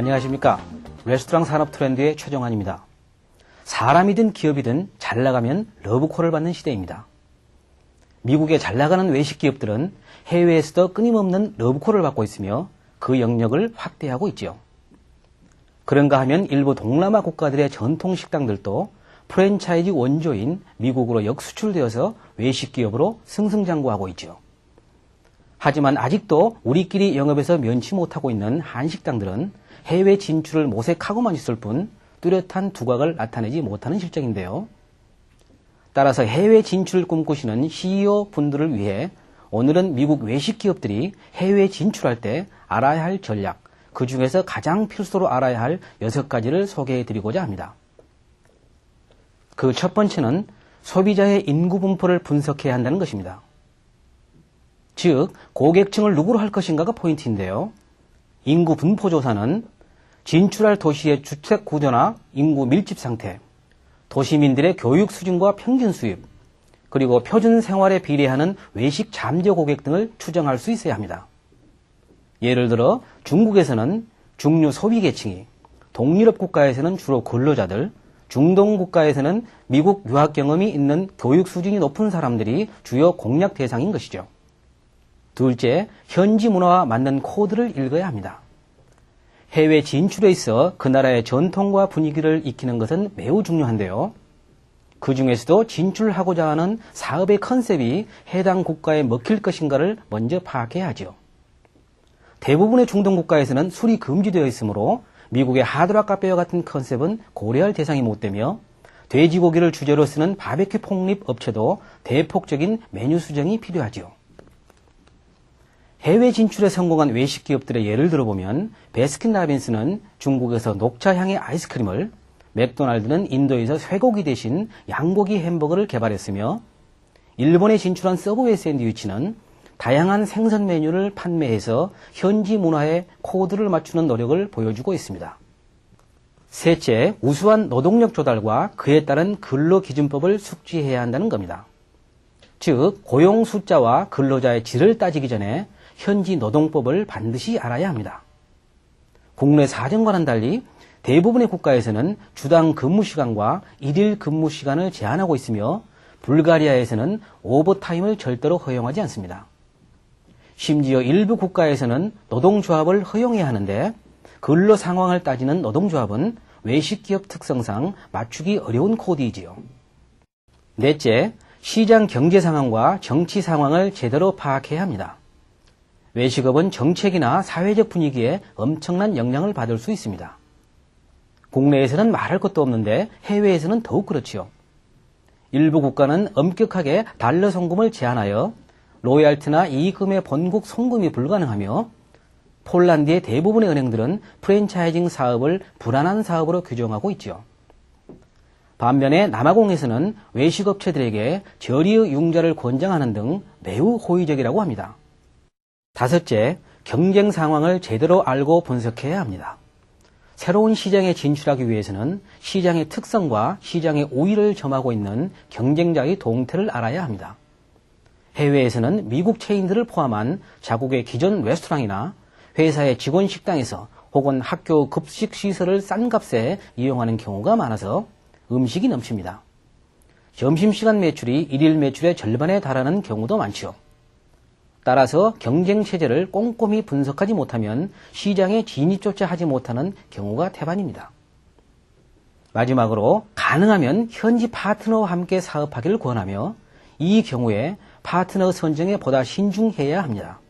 안녕하십니까. 레스토랑 산업 트렌드의 최정환입니다. 사람이든 기업이든 잘 나가면 러브콜을 받는 시대입니다. 미국의 잘 나가는 외식 기업들은 해외에서도 끊임없는 러브콜을 받고 있으며 그 영역을 확대하고 있지요. 그런가 하면 일부 동남아 국가들의 전통 식당들도 프랜차이즈 원조인 미국으로 역수출되어서 외식 기업으로 승승장구하고 있죠. 하지만 아직도 우리끼리 영업에서 면치 못하고 있는 한식당들은 해외 진출을 모색하고만 있을 뿐 뚜렷한 두각을 나타내지 못하는 실정인데요. 따라서 해외 진출을 꿈꾸시는 CEO 분들을 위해 오늘은 미국 외식 기업들이 해외 진출할 때 알아야 할 전략, 그 중에서 가장 필수로 알아야 할 여섯 가지를 소개해 드리고자 합니다. 그 첫 번째는 소비자의 인구 분포를 분석해야 한다는 것입니다. 즉, 고객층을 누구로 할 것인가가 포인트인데요. 인구 분포 조사는 진출할 도시의 주택 구조나 인구 밀집 상태, 도시민들의 교육 수준과 평균 수입, 그리고 표준 생활에 비례하는 외식 잠재 고객 등을 추정할 수 있어야 합니다. 예를 들어 중국에서는 중류 소비 계층이, 동유럽 국가에서는 주로 근로자들, 중동 국가에서는 미국 유학 경험이 있는 교육 수준이 높은 사람들이 주요 공략 대상인 것이죠. 둘째, 현지 문화와 맞는 코드를 읽어야 합니다. 해외 진출에 있어 그 나라의 전통과 분위기를 익히는 것은 매우 중요한데요. 그 중에서도 진출하고자 하는 사업의 컨셉이 해당 국가에 먹힐 것인가를 먼저 파악해야 하죠. 대부분의 중동 국가에서는 술이 금지되어 있으므로 미국의 하드락 카페와 같은 컨셉은 고려할 대상이 못 되며 돼지고기를 주재로 쓰는 바베큐 폭립 업체도 대폭적인 메뉴 수정이 필요하지요. 해외 진출에 성공한 외식 기업들의 예를 들어보면 베스킨라빈스는 중국에서 녹차향의 아이스크림을 맥도날드는 인도에서 쇠고기 대신 양고기 햄버거를 개발했으며 일본에 진출한 서브웨이 샌드위치는 다양한 생선 메뉴를 판매해서 현지 문화에 코드를 맞추는 노력을 보여주고 있습니다. 셋째, 우수한 노동력 조달과 그에 따른 근로 기준법을 숙지해야 한다는 겁니다. 즉, 고용 숫자와 근로자의 질을 따지기 전에 현지 노동법을 반드시 알아야 합니다. 국내 사정과는 달리 대부분의 국가에서는 주당 근무 시간과 일일 근무 시간을 제한하고 있으며 불가리아에서는 오버타임을 절대로 허용하지 않습니다. 심지어 일부 국가에서는 노동조합을 허용해야 하는데 근로 상황을 따지는 노동조합은 외식기업 특성상 맞추기 어려운 코드이지요. 넷째, 시장 경제 상황과 정치 상황을 제대로 파악해야 합니다. 외식업은 정책이나 사회적 분위기에 엄청난 영향을 받을 수 있습니다. 국내에서는 말할 것도 없는데 해외에서는 더욱 그렇지요. 일부 국가는 엄격하게 달러 송금을 제한하여 로얄트나 이익금의 본국 송금이 불가능하며 폴란드의 대부분의 은행들은 프랜차이징 사업을 불안한 사업으로 규정하고 있죠. 반면에 남아공에서는 외식업체들에게 저리의 융자를 권장하는 등 매우 호의적이라고 합니다. 다섯째, 경쟁 상황을 제대로 알고 분석해야 합니다. 새로운 시장에 진출하기 위해서는 시장의 특성과 시장의 우위를 점하고 있는 경쟁자의 동태를 알아야 합니다. 해외에서는 미국 체인들을 포함한 자국의 기존 레스토랑이나 회사의 직원 식당에서 혹은 학교 급식 시설을 싼 값에 이용하는 경우가 많아서 음식이 넘칩니다. 점심시간 매출이 일일 매출의 절반에 달하는 경우도 많지요. 따라서 경쟁 체제를 꼼꼼히 분석하지 못하면 시장에 진입조차 하지 못하는 경우가 태반입니다. 마지막으로 가능하면 현지 파트너와 함께 사업하기를 권하며 이 경우에 파트너 선정에 보다 신중해야 합니다.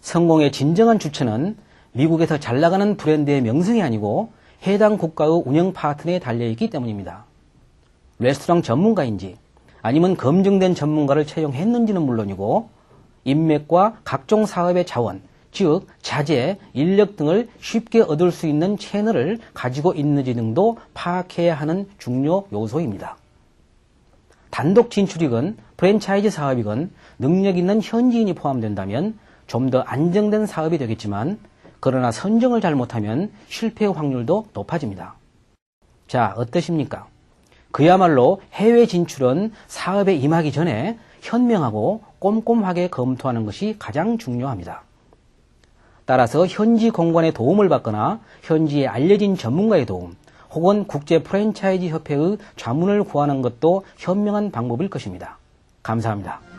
성공의 진정한 주체는 미국에서 잘 나가는 브랜드의 명성이 아니고 해당 국가의 운영 파트너에 달려있기 때문입니다. 레스토랑 전문가인지 아니면 검증된 전문가를 채용했는지는 물론이고 인맥과 각종 사업의 자원, 즉 자재, 인력 등을 쉽게 얻을 수 있는 채널을 가지고 있는지 등도 파악해야 하는 중요 요소입니다. 단독 진출이건 프랜차이즈 사업이건 능력 있는 현지인이 포함된다면 좀 더 안정된 사업이 되겠지만 그러나 선정을 잘못하면 실패 확률도 높아집니다. 자, 어떠십니까? 그야말로 해외 진출은 사업에 임하기 전에 현명하고 꼼꼼하게 검토하는 것이 가장 중요합니다. 따라서 현지 공관의 도움을 받거나 현지에 알려진 전문가의 도움 혹은 국제 프랜차이즈 협회의 자문을 구하는 것도 현명한 방법일 것입니다. 감사합니다.